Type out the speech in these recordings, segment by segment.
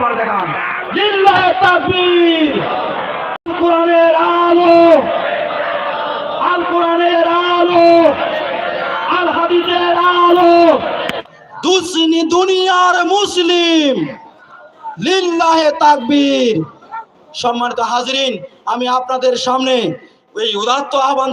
আবার দেখান। কোরআনের আলো। আল কোরআনের আলো। আল হাদিসের আলো। দুসনি দুনিয়ার মুসলিম। লিল্লাহে তাকবীর। সম্মানিত হাজরিন, আমি আপনাদের সামনে এই উদাত্ত আহ্বান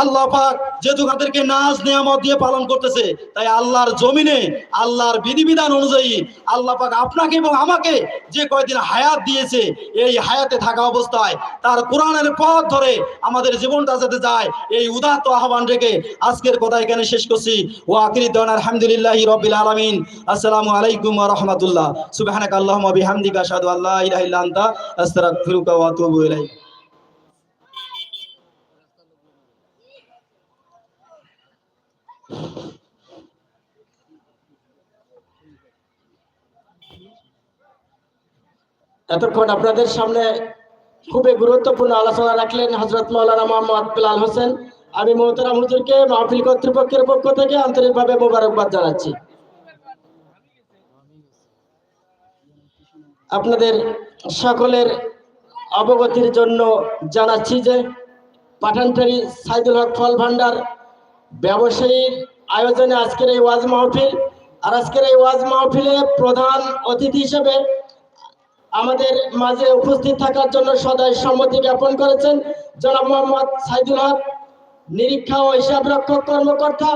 আল্লাহ পাক যেহেতু তাদেরকে নাজ নিয়ামত দিয়ে পালন করতেছে, তাই আল্লাহর জমিনে, আল্লাহর বিধিবিধান অনুযায়ী আল্লাহ পাক আপনাকে এবং আমাকে যে কয়দিন হায়াত দিয়েছে, এই হায়াতে থাকা অবস্থায় তার কোরআনের পথ ধরে আমাদের জীবনটা যাতে যায়, এই উদাত্ত আহ্বান রেখে আজকের কথা এখানে শেষ করছি। ও আকিরি আলহামদুলিল্লাহ রবিল আলমিন। আসসালামু আলাইকুম রহমতুল্লাহ। আল্লাহ বিহামদিকা সাদু আল্লাহ এতক্ষণ আপনাদের সামনে খুবই গুরুত্বপূর্ণ আলোচনা রাখলেন হজরত মৌলানা মোহাম্মদ বিলাল হোসেন। আমি মোহতারাম হুজুরকে মাহফিল কর্তৃপক্ষের পক্ষ থেকে আন্তরিকভাবে মোবারকবাদ জানাচ্ছি। আপনাদের সকলের অবগতির জন্য জানাচ্ছি যে পাঠানটারি সাইদুল হক ফল ভান্ডার ব্যবসায়ীর আয়োজনে আজকের এই ওয়াজ মাহফিল আর আজকের এই ওয়াজ মাহফিলে প্রধান অতিথি হিসেবে আমাদের মাঝে উপস্থিত থাকার জন্য সদয় সম্মতি জ্ঞাপন করেছেন জনাব মোহাম্মদ সাইদুল হক, নিরীক্ষা ও হিসাব রক্ষক কর্মকর্তা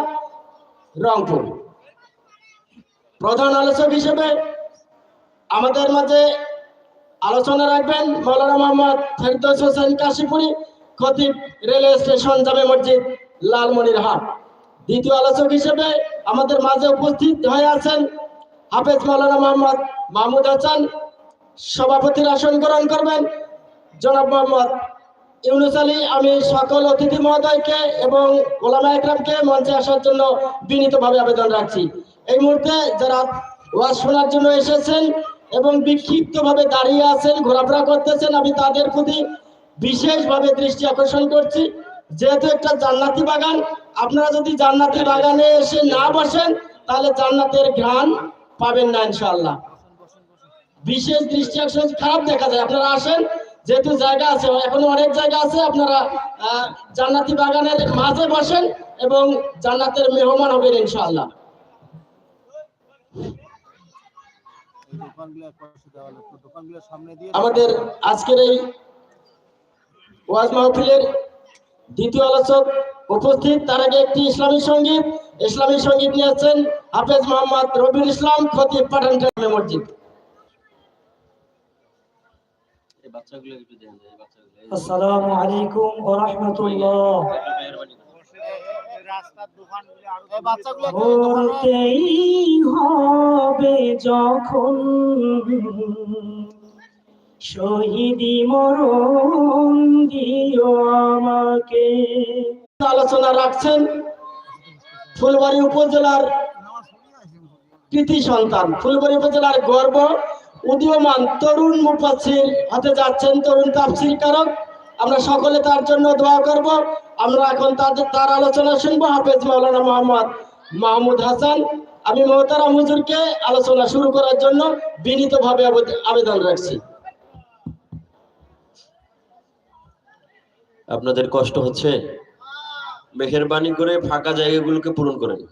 রংপুর। প্রধান আলোচক হিসেবে আমাদের মাঝে আলোচনা রাখবেন মৌলানা মোহাম্মদ ফেরদৌস হোসেন কাশীপুরি, খতিব রেলওয়ে স্টেশন জামে মসজিদ, লালমনিরহাট। দ্বিতীয় আলোচক হিসেবে আমাদের মাঝে উপস্থিত হয়ে আছেন হাফেজ মৌলানা মোহাম্মদ মাহমুদ হাসান সভাপতির আসন গ্রহণ করবেন। জনাব মোহাম্মদ ইউনুস আলী, আমি সকল অতিথি মহোদয়কে এবং ওলামা একরামকে মঞ্চে আসার জন্য বিনীতভাবে আবেদন রাখছি। এই মুহূর্তে যারা ওয়াজ শোনার জন্য এসেছেন এবং বিক্ষিপ্তভাবে দাঁড়িয়ে আছেন, ঘোরাফেরা করতেছেন, আমি তাদের প্রতি বিশেষভাবে দৃষ্টি আকর্ষণ করছি। যেহেতু একটা জান্নাতি বাগান, আপনারা যদি জান্নাতি বাগানে এসে না বসেন, তাহলে জান্নাতের ঘ্রাণ পাবেন না ইনশাআল্লাহ। বিশেষ দৃষ্টি আকর্ষণ খারাপ দেখা যায়। আপনারা আসেন যেহেতু জায়গা আছে এখনও অনেক জায়গা আছে আপনারা জান্নাতি বাগানের মাঝে বসেন এবং জান্নাতের মেহমান হবেন ইনশাআল্লাহ। আমাদের আজকের এই ওয়াজ মাহফিলের দ্বিতীয় আলোচক উপস্থিত। তার আগে একটি ইসলামী সংগীত। ইসলামী সংগীত নিয়েছেন হাফেজ মোহাম্মদ রবিউল ইসলাম খতিব পাঠান মসজিদ এই বাচ্চাগুলো একটু দেন এই বাচ্চাগুলো এই আসসালামু আলাইকুম ওয়া রাহমাতুল্লাহ। বলতেই হবে যখন শহীদি মরণ দিও আমাকে। আলোচনা রাখছেন ফুলবাড়ি উপজেলার কৃতি সন্তান। ফুলবাড়ি উপজেলার গর্ব উদীয়মান তরুণ মুফাসির হাতে যাচ্ছেন তরুণ তাফসির কারক। আমরা সকলে তার জন্য দোয়া করব। আমরা এখন তাদের তার আলোচনা শুনব হাফেজ মাওলানা মোহাম্মদ মাহমুদ হাসান। আমি মোহতারাম হুজুরকে আলোচনা শুরু করার জন্য বিনীতভাবে আবেদ- আবেদন রাখছি। আপনাদের কষ্ট হচ্ছে? মেহেরবানি করে ফাঁকা জায়গাগুলোকে পূরণ করেন।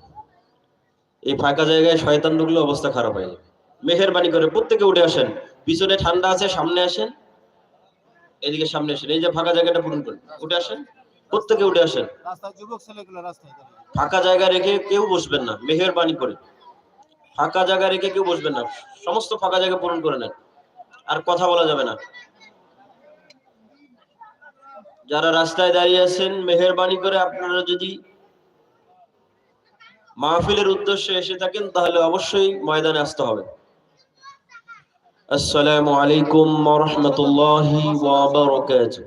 এই ফাঁকা জায়গায় শয়তান ঢুকলে অবস্থা খারাপ হয়ে যাবে। মেহেরবানি করে প্রত্যেকে উঠে আসেন। পিছনে ঠান্ডা আছে সামনে আসেন। এদিকে সামনে আসেন। এই যে ফাঁকা জায়গাটা পূরণ করেন। উঠে আসেন। প্রত্যেকে উঠে আসেন। ফাঁকা জায়গা রেখে কেউ বসবেন না। মেহেরবানি করে। ফাঁকা জায়গা রেখে কেউ বসবেন না। সমস্ত ফাঁকা জায়গা পূরণ করে নেন। আর কথা বলা যাবে না। যারা রাস্তায় দাঁড়িয়ে আছেন মেহেরবানি করে আপনারা যদি মাহফিলের উদ্দেশ্যে এসে থাকেন তাহলে অবশ্যই ময়দানে আসতে হবে। السلام عليكم ورحمة الله وبركاته.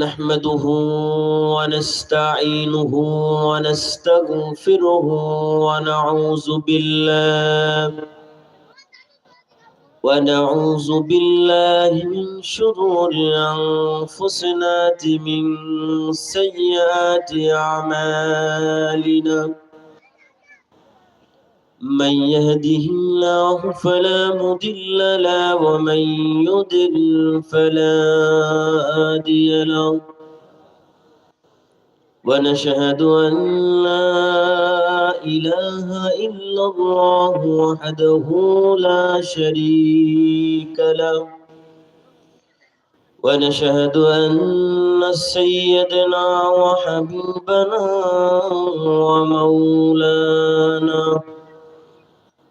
نحمده ونستعينه ونستغفره ونعوذ بالله. ونعوذ بالله من شرور أنفسنا من سيئات أعمالنا. من يهده الله فلا مضل له ومن يضلل فلا هادي له. ونشهد أن لا إله إلا الله وحده لا شريك له. ونشهد أن سيدنا وحبيبنا ومولانا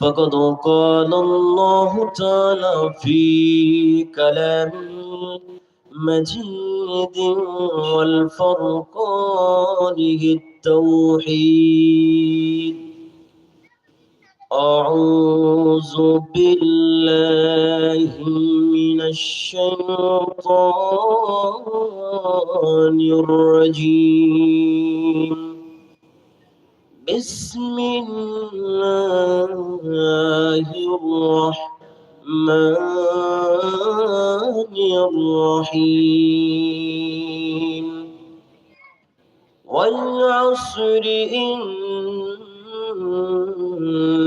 فقد قال الله تعالى في كلامه مجيد والفرقانه التوحيد. أعوذ بالله من الشيطان الرجيم. بسم الله الرحمن الرحيم. والعصر إن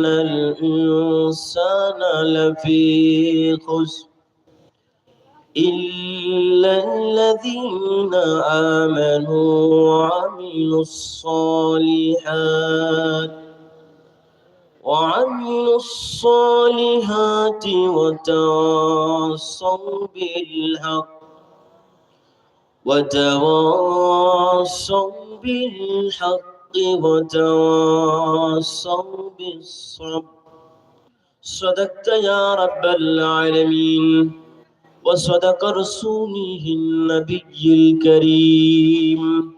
الإنسان لفي خسر الذين آمنوا وعملوا الصالحات وعملوا الصالحات وتواصوا بالحق وتواصوا بالحق وتواصوا بالصبر. صدقت يا رب العالمين. وصدق رسوله النبي الكريم.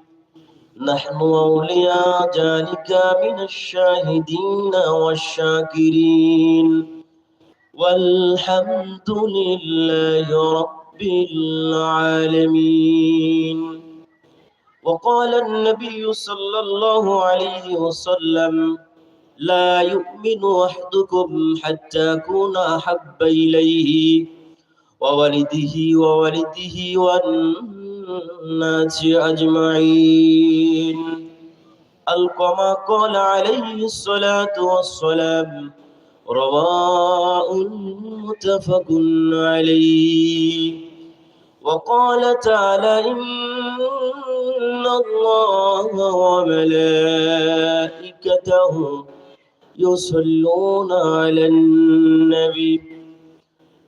نحن أولياء ذلك من الشاهدين والشاكرين. والحمد لله رب العالمين. وقال النبي صلى الله عليه وسلم لا يؤمن أحدكم حتى أكون أحب إليه. وولده وولده والناس أجمعين. القما قال عليه الصلاة والسلام رواء متفق عليه. وقال تعالى إن الله وملائكته يصلون على النبي.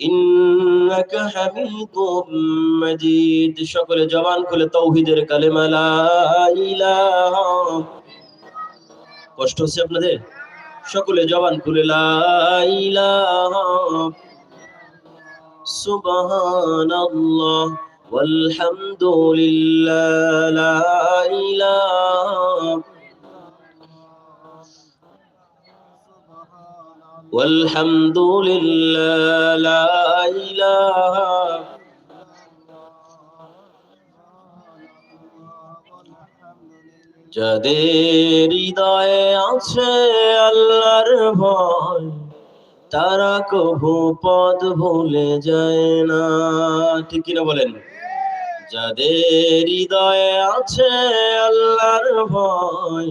إنك حميد مجيد شكر جوان كل توحيد كلمة لا إله কষ্ট হচ্ছে আপনাদের সকলে জবান খুলে লা ইলাহা সুবহানাল্লাহ والحمد لله لا والحمد لله لا إله যাদের হৃদয়ে আছে আল্লাহর ভয় তারা কভু পদ ভুলে যায় না ঠিক কিনা বলেন যাদের হৃদয়ে আছে আল্লাহর ভয়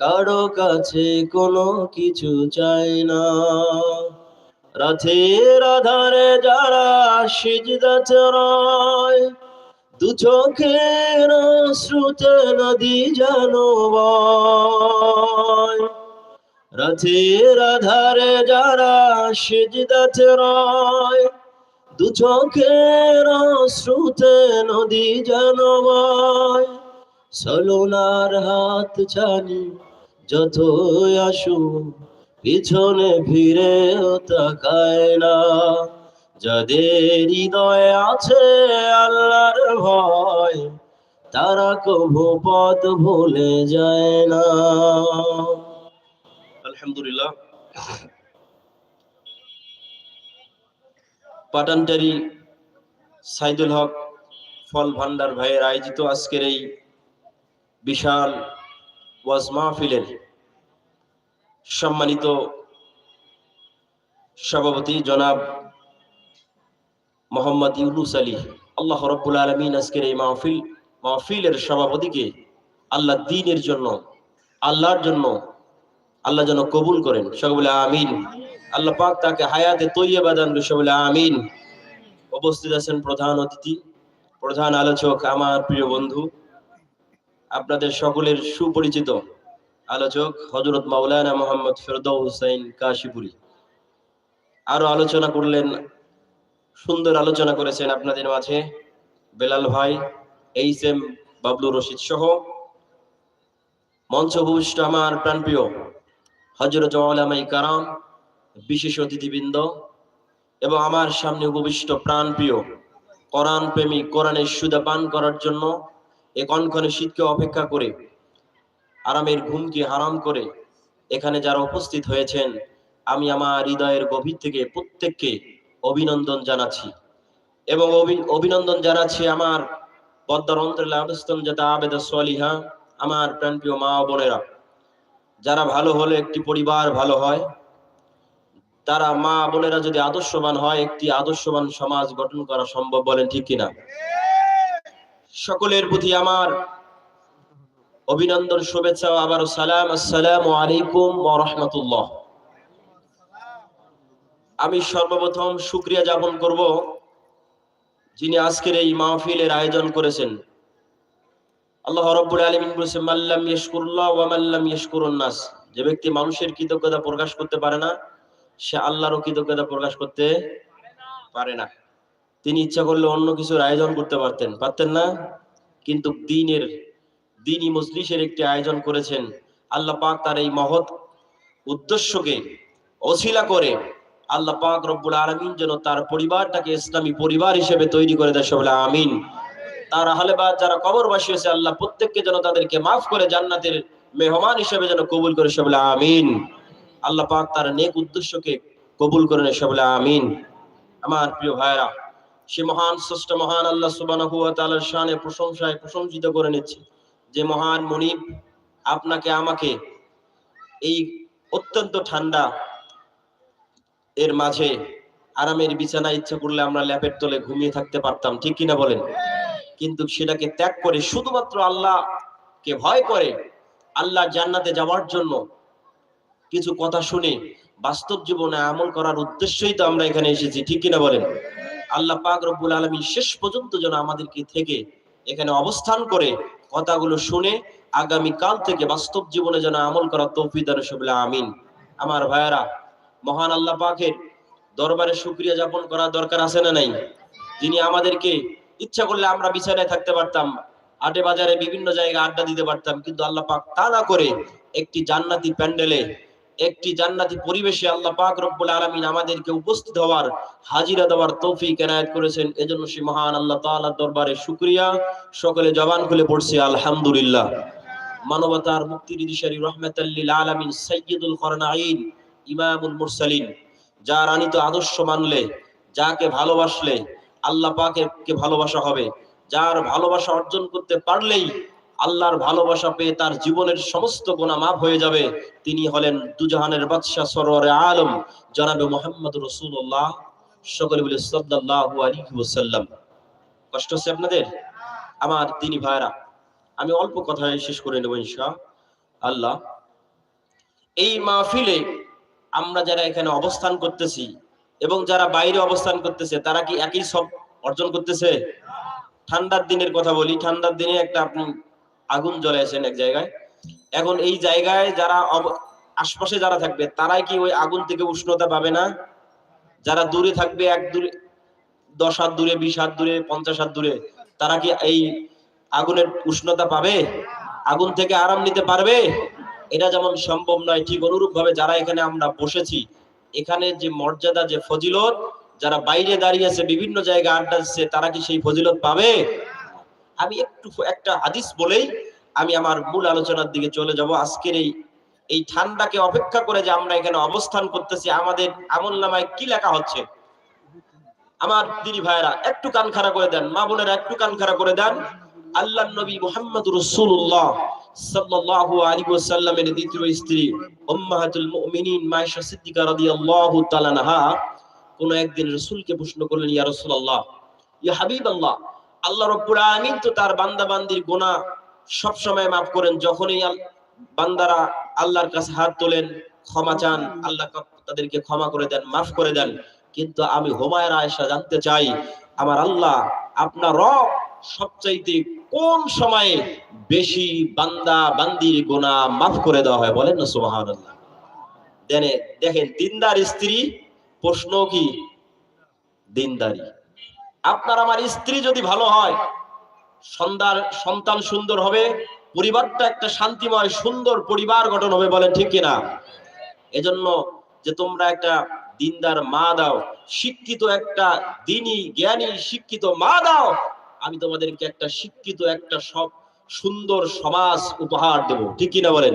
কারও কাছে কোনো কিছু চাই না রাতের আধারে যারা সিজদা চড়ায় দু চোখের শ্রুতে নদী জানো। রাতের আধারে যারা সিজদা চড়ায় দু চোখের শ্রুতে নদী জানো। সলোনার হাত ছানি যত আসু পিছনে ফিরে তাকায় না। যাদের হৃদয়ে আছে আল্লাহর ভয়, তারা কভু পথ ভুলে যায় না। আলহামদুলিল্লাহ। পাটানটারি সাইদুল হক ফল ভান্ডার ভাইয়ের আয়োজিত আজকের এই বিশাল ওয়াজ মাহফিলের সম্মানিত সভাপতি জনাব মোহাম্মদ ইউনুস আলী। আল্লাহ রব্বুল আলমিন আজকের এই মাহফিল, মাহফিলের সভাপতিকে আল্লাহ দিনের জন্য, আল্লাহর জন্য, আল্লাহ যেন কবুল করেন। সকলে আমিন। আল্লাহ পাক তাকে হায়াতে তৈয়বা দান করে সকলে আমিন। উপস্থিত আছেন প্রধান অতিথি, প্রধান আলোচক, আমার প্রিয় বন্ধু আপনাদের সকলের সুপরিচিত আলোচক হজরত মাওলানা মোহাম্মদ ফেরদৌ হুসাইন কাশিপুরি। আরও আলোচনা করলেন, সুন্দর আলোচনা করেছেন আপনাদের মাঝে। বেলাল ভাই এইচ এম বাবলু রশিদ সহ মঞ্চ উপবিষ্ট আমার প্রাণপ্রিয় হজরত ওলামাই কারাম, বিশেষ অতিথিবৃন্দ এবং আমার সামনে উপবিষ্ট প্রাণপ্রিয় কোরআন প্রেমী কোরআনের সুদা পান করার জন্য এ কনকনে শীতকে অপেক্ষা করে, আরামের ঘুমকে হারাম করে, এখানে যারা উপস্থিত হয়েছেন, আমি আমার হৃদয়ের গভীর থেকে প্রত্যেককে অভিনন্দন জানাচ্ছি। এবং অভি- অভিনন্দন জানাচ্ছি আমার পদ্মার অন্তরে আবেদন যাতে আবেদ সলিহা, আমার প্রাণপ্রিয় মা ও বোনেরা। যারা ভালো হলে একটি পরিবার ভালো হয়, তারা মা বোনেরা যদি আদর্শবান হয়, একটি আদর্শবান সমাজ গঠন করা সম্ভব বলেন ঠিক কিনা? সকলের প্রতি আমার অভিনন্দন, শুভেচ্ছা ও আবারও সালাম। আসসালামু আলাইকুম রাহমাতুল্লাহ। আমি সর্বপ্রথম শুক্রিয়া জ্ঞাপন করব যিনি আজকের এই মাহফিলের আয়োজন করেছেন। আল্লাহ রব্বুল আলামিন মাল্লাম ওয়া মাল্লাম যে ব্যক্তি মানুষের কৃতজ্ঞতা প্রকাশ করতে পারে না, সে আল্লাহরও কৃতজ্ঞতা প্রকাশ করতে পারে না। তিনি ইচ্ছা করলে অন্য কিছুর আয়োজন করতে পারতেন। পারতেন না? কিন্তু দিনের, দিনই মজলিসের একটি আয়োজন করেছেন। আল্লাহ পাক তার এই মহৎ উদ্দেশ্যকে অশিলা করে আল্লাহ পাক রব্বুল আলমিন যেন তার পরিবারটাকে ইসলামী পরিবার হিসেবে তৈরি করে দেয় সবলে আমিন। তার আহলেবাদ যারা কবরবাসী হয়েছে, আল্লাহ প্রত্যেককে যেন তাদেরকে মাফ করে জান্নাতের মেহমান হিসেবে যেন কবুল করে সবলে আমিন। আল্লাহ পাক তার নেক উদ্দেশ্যকে কবুল করে নেয় সবলে আমিন। আমার প্রিয় ভাইরা সে মহান স্রষ্ট মহান আল্লাহ সুবহানাহু ওয়া তাআলার শানে প্রশংসায় প্রশংসিত করে নিচ্ছে। যে মহান মনিব, আপনাকে, আমাকে এই অত্যন্ত ঠান্ডা এর মাঝে আরামের বিছানা ইচ্ছা করলে আমরা ল্যাপের তলে ঘুমিয়ে থাকতে পারতাম, ঠিক কিনা বলেন? কিন্তু সেটাকে ত্যাগ করে শুধুমাত্র আল্লাহকে ভয় করে আল্লাহ জান্নাতে যাওয়ার জন্য কিছু কথা শুনে বাস্তব জীবনে আমল করার উদ্দেশ্যই তো আমরা এখানে এসেছি, ঠিক কিনা বলেন? আল্লাহ পাক রব্বুল আলমী শেষ পর্যন্ত যেন আমাদেরকে থেকে এখানে অবস্থান করে কথাগুলো শুনে আগামী কাল থেকে বাস্তব জীবনে যেন আমল করা তৌফিক দান সবিলা আমিন। আমার ভাইয়ারা, মহান আল্লাহ পাকের দরবারে শুক্রিয়া যাপন করা দরকার আছে না নাই? যিনি আমাদেরকে ইচ্ছা করলে আমরা বিছানায় থাকতে পারতাম আটে বাজারে বিভিন্ন জায়গায় আড্ডা দিতে পারতাম, কিন্তু আল্লাহ পাক তা না করে একটি জান্নাতি প্যান্ডেলে একটি জান্নাতি পরিবেশে আল্লাহ পাক রব্বুল আলামিন আমাদেরকে উপস্থিত হওয়ার, হাজিরা দেওয়ার তৌফিক এনায়েত করেছেন। এজন্য সে মহান আল্লাহ তাআলার দরবারে শুকরিয়া। সকলে জবান খুলে পড়ছি, আলহামদুলিল্লাহ। মানবতার মুক্তির দিশারি রহমাতাল্লিল আলামিন সাইয়্যিদুল করনাইন ইমামুল মুরসালিন, যার আনিত আদর্শ মানলে, যাকে ভালোবাসলে, আল্লাহ পাকে ভালোবাসা হবে। যার ভালোবাসা অর্জন করতে পারলেই আল্লাহর ভালোবাসা পেয়ে তার জীবনের সমস্ত গোনা মাফ হয়ে যাবে। তিনি হলেন দুজাহানের বাদশাহ সরোয়ারে আলম, জনাবে মোহাম্মদ রসুল্লাহ সকলে বলে সাল্লাল্লাহু আলাইহি ওয়াসাল্লাম। কষ্ট হচ্ছে আপনাদের? আমার তিনি ভাইরা আমি অল্প কথায় শেষ করে নেব ইনশা আল্লাহ, এই মাহফিলে আমরা যারা এখানে অবস্থান করতেছি এবং যারা বাইরে অবস্থান করতেছে, তারা কি একই সব অর্জন করতেছে? ঠান্ডার দিনের কথা বলি, ঠান্ডার দিনে একটা আপনি আগুন জ্বলেছেন এক জায়গায়। এখন এই জায়গায় যারা আশপাশে যারা থাকবে, তারাই কি ওই আগুন থেকে উষ্ণতা পাবে না? যারা দূরে থাকবে, এক দূরে, দশ হাত দূরে, বিশ হাত দূরে, পঞ্চাশ হাত দূরে, তারা কি এই আগুনের উষ্ণতা পাবে? আগুন থেকে আরাম নিতে পারবে? এটা যেমন সম্ভব নয়, ঠিক অনুরূপ ভাবে যারা এখানে আমরা বসেছি, এখানে যে মর্যাদা, যে ফজিলত, যারা বাইরে দাঁড়িয়ে আছে, বিভিন্ন জায়গায় আড্ডা দিচ্ছে, তারা কি সেই ফজিলত পাবে? আমি একটু একটা হাদিস বলেই আমি আমার মূল আলোচনার দিকে চলে যাব। আজকের এই এই ঠান্ডাকে অপেক্ষা করে যে আমরা এখানে অবস্থান করতেছি, আমাদের আমল নামায় কি লেখা হচ্ছে? আমার দিদি ভাইরা একটু কান খাড়া করে দেন, মা বোনেরা একটু কান খাড়া করে দেন। আল্লাহ নবী মুহাম্মদ রাসূলুল্লাহ সাল্লাল্লাহু আলাইহি ওয়াসাল্লামের দ্বিতীয় স্ত্রী, উম্মাহাতুল মুমিনিন মায়েশা সিদ্দিকা রাদিয়াল্লাহু তাআলা আনহা, কোন একদিন রাসূলকে প্রশ্ন করলেন, ইয়া রাসূলুল্লাহ, ইয়া হাবিবাল্লাহ আল্লাহ রাব্বুল আলামিন তো তার বান্দা বান্দির গুনাহ সব সময় maaf করেন, যখনই বান্দারা আল্লাহর কাছে হাত তোলেন, ক্ষমা চান, আল্লাহ তাদেরকে ক্ষমা করে দেন মাফ করে দেন। কিন্তু আমি হোমায়ের আয়েশা জানতে চাই, আমার আল্লাহ আপনার রব সবচাইতে কোন সময়ে বেশি বান্দা বান্দির গোনা মাফ করে দেওয়া হয় বলেন না দেনে, দেখেন, দিনদার স্ত্রী প্রশ্ন কি? দিনদারি। আপনার আমার স্ত্রী যদি ভালো হয় সন্তান সন্তান সুন্দর হবে, পরিবারটা একটা শান্তিময়, সুন্দর পরিবার গঠন হবে বলেন ঠিক কিনা? এজন্য যে তোমরা একটা দিনদার মা দাও, শিক্ষিত একটা দিনী, জ্ঞানী, শিক্ষিত মা দাও, আমি তোমাদেরকে একটা শিক্ষিত একটা সব সুন্দর সমাজ উপহার দেব, ঠিক কিনা বলেন?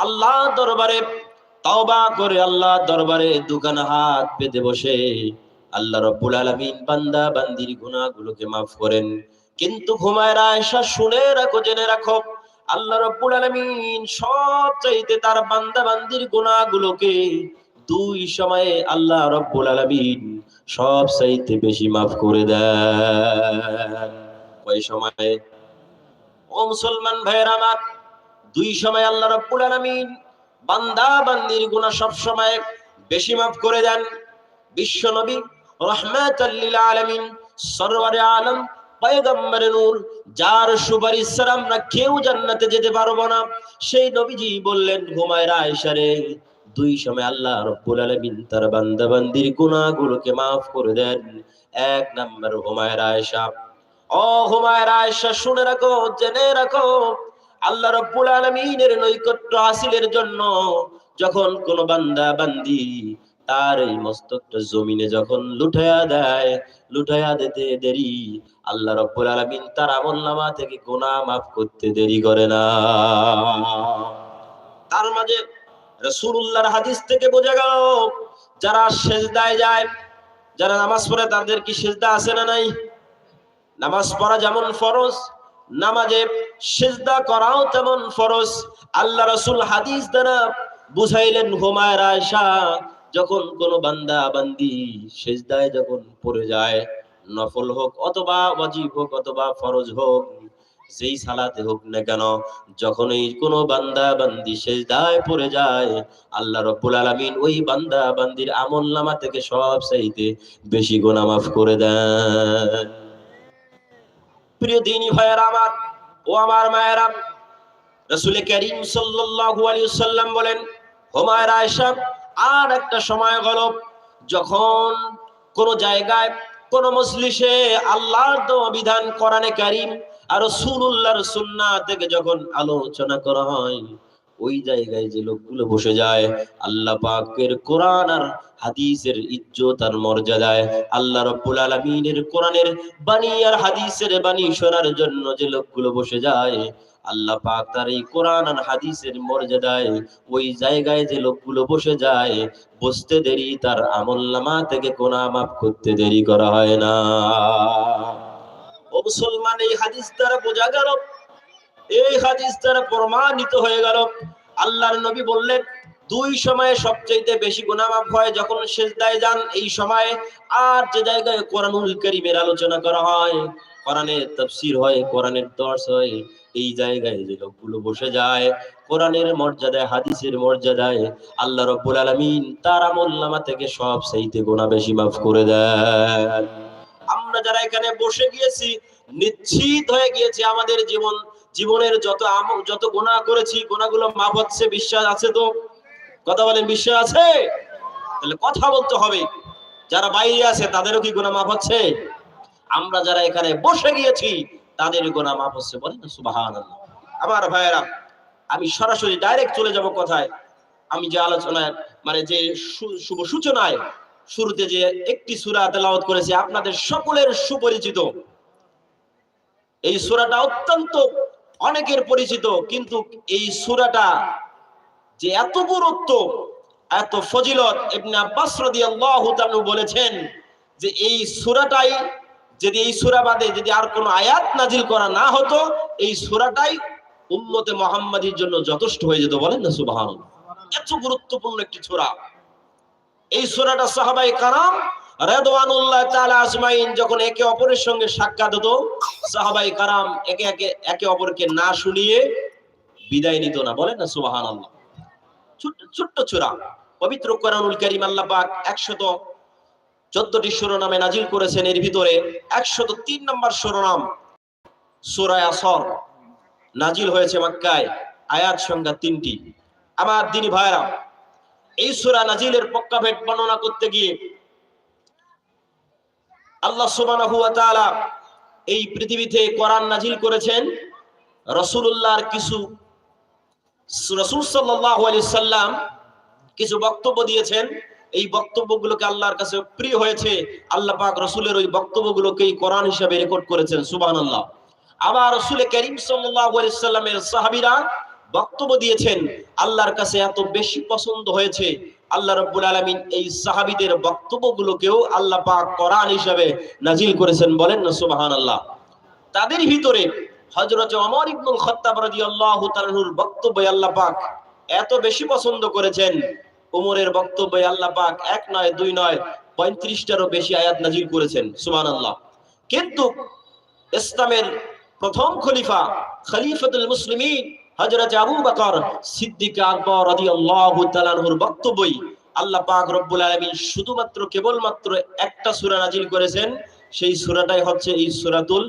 আল্লাহ দরবারে, তওবা করে আল্লাহ দরবারে দোকান হাত পেতে বসে। আল্লাহ রব্বুল আলামিন বান্দা বান্দির গুনাহগুলোকে মাফ করেন। কিন্তু ঘুমায়রা আয়েশা শুনে রাখো, জেনে রাখো। আল্লাহ রব্বুল আলামিন সব চাইতে তার বান্দা বান্দির গুনাহগুলোকে দুই সময়ে আল্লাহ রব্বুল আলামিন সব চাইতে বেশি মাফ করে দেন। কয় সময়ে? ও মুসলমান ভাইয়ের আমার দুই সময় আল্লাহ রব্বুল আলামিন বান্দা বান্দির গুনাহ সব সময় বেশি মাফ করে দেন। বিশ্ব নবী রহমাতাল লিল আলামিন সরওয়ারে আলম, পয়গম্বরে নূর, যার সুপারিশ ছাড়া আমরা কেউ জান্নাতে যেতে পারব না। সেই নবীজি বললেন হুমায়রা আয়েশা রে। দুই সময় আল্লাহ রব্বুল আলামিন তার বান্দা বান্দির গুনাহগুলোকে মাফ করে দেন। এক নাম্বার হুমায়রা আয়েশা। ও হুমায়রা আয়েশা, শুনে রাখো, জেনে রাখো। আল্লাহ রব্বুল আলামিনের নৈকট্য হাসিলের জন্য যখন কোন বান্দা বান্দি তার এই মস্তকটা জমিনে যখন লুঠায়া দেয়, লুঠায়া দিতে দেরি, আল্লাহ রব্বুল আলামিন তার আমলনামা থেকে গুনাহ মাফ করতে দেরি করে না। তার মাঝে রাসূলুল্লাহর হাদিস থেকে বোঝা গেল, যারা সেজদায় যায়, যারা নামাজ পড়ে তাদের কি সেজদা আছে না নাই? নামাজ পড়া যেমন ফরজ নামাজে সেজদা করাও তেমন ফরজ। আল্লাহ রাসূল হাদিস দ্বারা বুঝাইলেন হুমায়রা আয়েশা, যখন কোন বান্দা বান্দি সেজদায় যখন পড়ে যায়, নফল হোক অথবা ওয়াজিব হোক অথবা ফরজ হোক, যেই সালাতে হোক না কেন, যখনই কোনো বান্দা বান্দি সেজদায় পড়ে যায়, আল্লাহ রব্বুল আলামিন ওই বান্দা বান্দির আমল নামা থেকে সব চাইতে বেশি গুনাহ মাফ করে দেন। প্রিয় দিনী ভাইয়েরা আমার, ও আমার মায়েরা, রাসূল করিম সাল্লাল্লাহু আলাইহি ওয়াসাল্লাম বলেন হুমায়রা আয়েশা, আর একটা সময় গেল যখন কোন জায়গায় কোন মজলিসে আল্লাহর বিধান কোরআনে ক্যারিম আর সুনুল্লাহর সুন্নাহ থেকে যখন আলোচনা করা হয় ওই জায়গায় যে লোকগুলো বসে যায়, আল্লাহ পাকের কোরআন আর হাদিসের ইজ্জত আর মর্যাদায় আল্লাহ রব্বুল আলমিনের কোরআনের বাণী আর হাদিসের বাণী শোনার জন্য যে লোকগুলো বসে যায়, আল্লাহ পাক তার এই কোরআন আর হাদিসের মর্যাদায় ওই জায়গায় যে লোকগুলো বসে যায়, বসতে দেরি তার আমল্লামা থেকে কোনা মাফ করতে দেরি করা হয় না। ও মুসলমান, এই হাদিস দ্বারা বোঝা গেল এই হাদিস দ্বারা প্রমাণিত হয়ে গেল। আল্লাহর নবী বললেন, দুই সময়ে সবচেয়ে বেশি গুনাহ হয় যখন সেজদায় যান, এই সময়ে আর যে জায়গায় কোরআনুল কারীমের আলোচনা করা হয় কোরআনের তাফসীর হয়, কোরআনের দর্শ হয়, এই জায়গায় যে লোকগুলো বসে যায়, কোরআনের মর্যাদায়, হাদিসের মর্যাদায়, আল্লাহ রব্বুল আলামিন তার আমলনামা থেকে সব চাইতে গোনা বেশি মাফ করে দেন। আমরা যারা এখানে বসে গিয়েছি, নিশ্চিত হয়ে গিয়েছে আমাদের জীবন জীবনের যত যত গোনা করেছি, গুনাহগুলো মাফ হচ্ছে বিশ্বাস আছে তো? কথা বলেন, বিশ্বাস আছে? তাহলে কথা বলতে হবে। যারা বাইরে আছে, তাদেরও কি গুনাহ মাফ হচ্ছে? আমরা যারা এখানে বসে গিয়েছি, তাদের গোনা মাফ হচ্ছে বলেন আমার ভাইয়েরা, আমি সরাসরি ডাইরেক্ট চলে যাব কথায়? আমি যে আলোচনায় মানে যে শুভ সূচনায়, শুরুতে যে একটি সূরা তেলাওয়াত করেছি, আপনাদের সকলের সুপরিচিত। এই সূরাটা অত্যন্ত অনেকের পরিচিত, কিন্তু এই সুরাটা যে এত গুরুত্ব, এত ফজিলত, ইবনে আব্বাস রাদিয়াল্লাহু তাআলা বলেছেন যে এই সূরাটাই যদি এই সূরা বাদে যদি আর কোনো আয়াত নাজিল করা না হতো, এই সূরাটাই উম্মতে মুহাম্মাদীর জন্য যথেষ্ট হয়ে যেত বলেন না, সুবহানাল্লাহ। এত গুরুত্বপূর্ণ একটি সূরা। এই সূরাটা সাহাবায়ে কারাম রেদওয়ানুল্লাহ তাআলা আজমাইন যখন একে অপরের সঙ্গে সাক্ষাৎ হতো সাহাবায়ে কারাম একে একে একে অপরকে না শুনিয়ে বিদায় নিত না। বলেন না, সুবহানাল্লাহ। ছোট্ট ছোট্ট চূড়া। পবিত্র কোরআনুল কারীম আল্লাহ পাক 114টি শিরোনামে নাজিল করেছেন। এর ভিতরে 103 নম্বর শিরোনাম সূরা আসর নাজিল হয়েছে মাক্কায়। আয়াত সংখ্যা তিনটি। আমার দিনী ভাইরা এই সূরা নাজিলের পক্ষাভেদ বর্ণনা করতে গিয়ে আল্লাহ তাআলা এই পৃথিবীতে কোরআন নাজিল করেছেন। রাসূলুল্লাহর কিছু রাসূল সাল্লাম কিছু বক্তব্য দিয়েছেন। এই বক্তব্যগুলোকে আল্লাহর কাছে প্রিয় হয়েছে। আল্লাহ পাক রাসূলের ওই বক্তব্যগুলোকে এই কোরআন হিসেবে রেকর্ড করেছেন। সুবহানাল্লাহ। আবার রাসূল করিম সাল্লামের সাহাবীরা বক্তব্য দিয়েছেন, আল্লাহর কাছে এত বেশি পছন্দ হয়েছে। আল্লাহ রাব্বুল আলামিন এই সাহাবীদের বক্তব্যগুলোকেও আল্লাহ পাক কোরআন হিসেবে নাজিল করেছেন বলেন না সুবাহান আল্লাহ তাদের ভিতরে হজরত ওমর ইবনুল খাত্তাব রাদিয়াল্লাহু তাআলার বক্তব্য আল্লাহ পাক এত বেশি পছন্দ করেছেন। ওমরের বক্তব্য আল্লাহ পাক এক নয়, দুই নয়, পঁয়ত্রিশটারও বেশি আয়াত নাজিল করেছেন, সুবহানাল্লাহ। কিন্তু ইসলামের প্রথম খলিফা খলিফাতুল মুসলিমিন হযরত আবু বকর সিদ্দিক আকবর রাদিয়াল্লাহু তাআলার বক্তব্যই আল্লাহ পাক রব্বুল আলামিন শুধুমাত্র কেবলমাত্র একটা সূরা নাজিল করেছেন। সেই সূরাটাই হচ্ছে এই সূরাতুল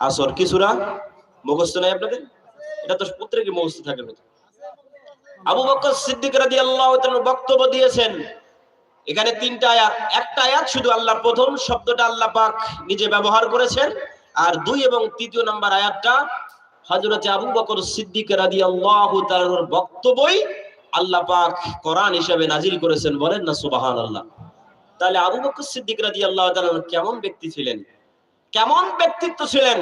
আসর। কি সূরা? মুখস্থ নাই আপনাদের? এটা তো প্রত্যেকের মুখস্থ থাকে আবু বকর সিদ্দিক রাদিয়াল্লাহু তাআলা বক্তব্য দিয়েছেন। এখানে তিনটা আয়াত। একটা আয়াত শুধু আল্লাহ প্রথম, শব্দটা আল্লাহ পাক নিজে ব্যবহার করেছেন। আর দুই এবং তৃতীয় নাম্বার আয়াতটা হযরত আবু বকর সিদ্দিক রাদিয়াল্লাহু তাআলার বক্তব্যই আল্লাহ পাক কোরআন হিসেবে নাজিল করেছেন, বলেন না সুবহানাল্লাহ। তাহলে আবু বকর সিদ্দিক রাদিয়াল্লাহু তাআলা কেমন ব্যক্তি ছিলেন? কেমন ব্যক্তিত্ব ছিলেন?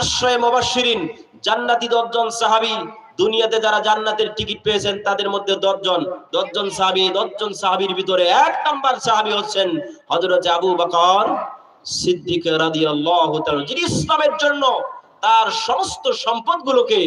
আশ্রয় মুবাশশিরিন, জান্নাতি দশজন সাহাবী, দুনিয়াতে যারা জান্নাতের টিকিট পেয়েছেন, তাদের মধ্যে দশজন দশজন সাহাবী, দশজন সাহাবীর ভিতরে এক নাম্বার সাহাবী হচ্ছেন হযরত আবু বকর সিদ্দিক রাদিয়াল্লাহু তাআলা। যিনি ইসলামের জন্য তার সমস্ত সম্পদগুলোকে